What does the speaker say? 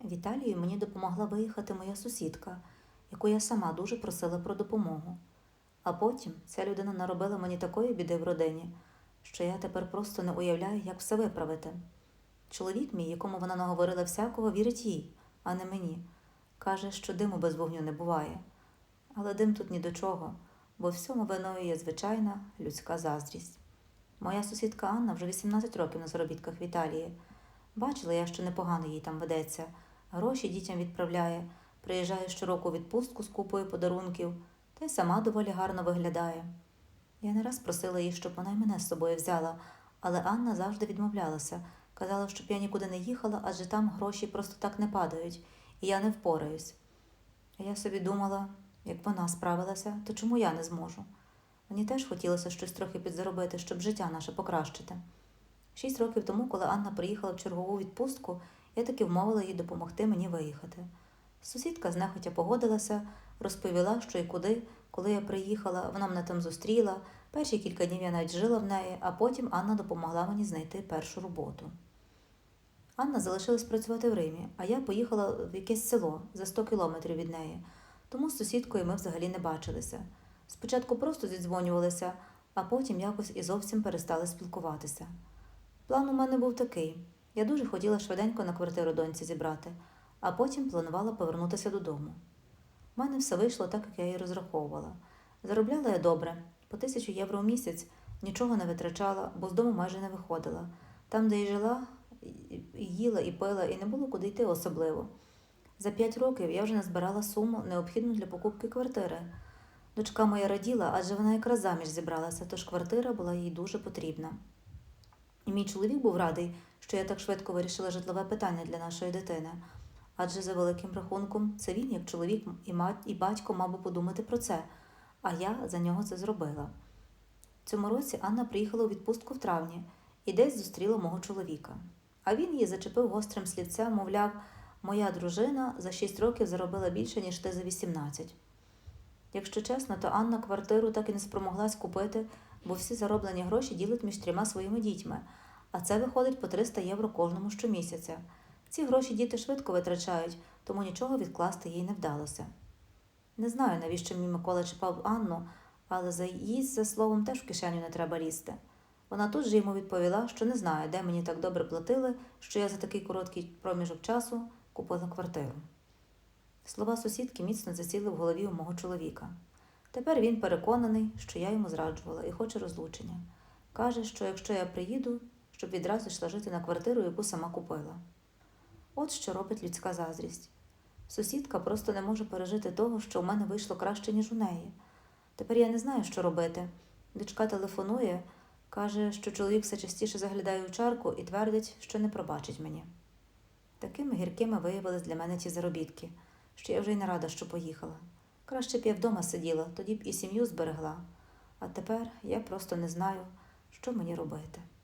В Італію мені допомогла виїхати моя сусідка, яку я сама дуже просила про допомогу. А потім ця людина наробила мені такої біди в родині, що я тепер просто не уявляю, як все виправити. Чоловік мій, якому вона наговорила всякого, вірить їй, а не мені. Каже, що диму без вогню не буває. Але дим тут ні до чого, бо всьому виною є звичайна людська заздрість. Моя сусідка Анна вже 18 років на заробітках в Італії. Бачила я, що непогано їй там ведеться, гроші дітям відправляє, приїжджає щороку відпустку з купою подарунків, та й сама доволі гарно виглядає. Я не раз просила її, щоб вона й мене з собою взяла, але Анна завжди відмовлялася, казала, щоб я нікуди не їхала, адже там гроші просто так не падають, і я не впораюсь. А я собі думала, як вона справилася, то чому я не зможу? Мені теж хотілося щось трохи підзаробити, щоб життя наше покращити. Шість років тому, коли Анна приїхала в чергову відпустку, я таки вмовила їй допомогти мені виїхати. Сусідка знехотя погодилася, розповіла, що і куди, коли я приїхала, вона мене там зустріла. Перші кілька днів я навіть жила в неї, а потім Анна допомогла мені знайти першу роботу. Анна залишилась працювати в Римі, а я поїхала в якесь село за 100 кілометрів від неї, тому з сусідкою ми взагалі не бачилися. Спочатку просто зідзвонювалися, а потім якось і зовсім перестали спілкуватися. План у мене був такий: я дуже хотіла швиденько на квартиру доньці зібрати, а потім планувала повернутися додому. У мене все вийшло так, як я і розраховувала. Заробляла я добре, по тисячу євро в місяць, нічого не витрачала, бо з дому майже не виходила. Там, де й жила, і- і їла і пила, і не було куди йти особливо. За п'ять років я вже назбирала суму, необхідну для покупки квартири. Дочка моя раділа, адже вона якраз заміж зібралася, тож квартира була їй дуже потрібна. І мій чоловік був радий, що я так швидко вирішила житлове питання для нашої дитини. Адже за великим рахунком, це він, як чоловік і мать, і батько, мав би подумати про це, а я за нього це зробила. Цьому році Анна приїхала у відпустку в травні і десь зустріла мого чоловіка. А він її зачепив гострим слівцем, мовляв, моя дружина за 6 років заробила більше, ніж ти за 18. Якщо чесно, то Анна квартиру так і не спромоглась купити, бо всі зароблені гроші ділить між трьома своїми дітьми, а це виходить по 300 євро кожному щомісяця. Ці гроші діти швидко витрачають, тому нічого відкласти їй не вдалося. Не знаю, навіщо мій Микола чіпав Анну, але за їсть за словом теж в кишеню не треба лізти. Вона тут же йому відповіла, що не знає, де мені так добре платили, що я за такий короткий проміжок часу купила квартиру. Слова сусідки міцно засіли в голові у мого чоловіка. Тепер він переконаний, що я йому зраджувала і хоче розлучення. Каже, що якщо я приїду, щоб відразу йшла жити на квартиру, яку сама купила. От що робить людська заздрість. Сусідка просто не може пережити того, що в мене вийшло краще, ніж у неї. Тепер я не знаю, що робити. Дочка телефонує, каже, що чоловік все частіше заглядає у чарку і твердить, що не пробачить мені. Такими гіркими виявились для мене ті заробітки, що я вже й не рада, що поїхала. Краще б я вдома сиділа, тоді б і сім'ю зберегла. А тепер я просто не знаю, що мені робити.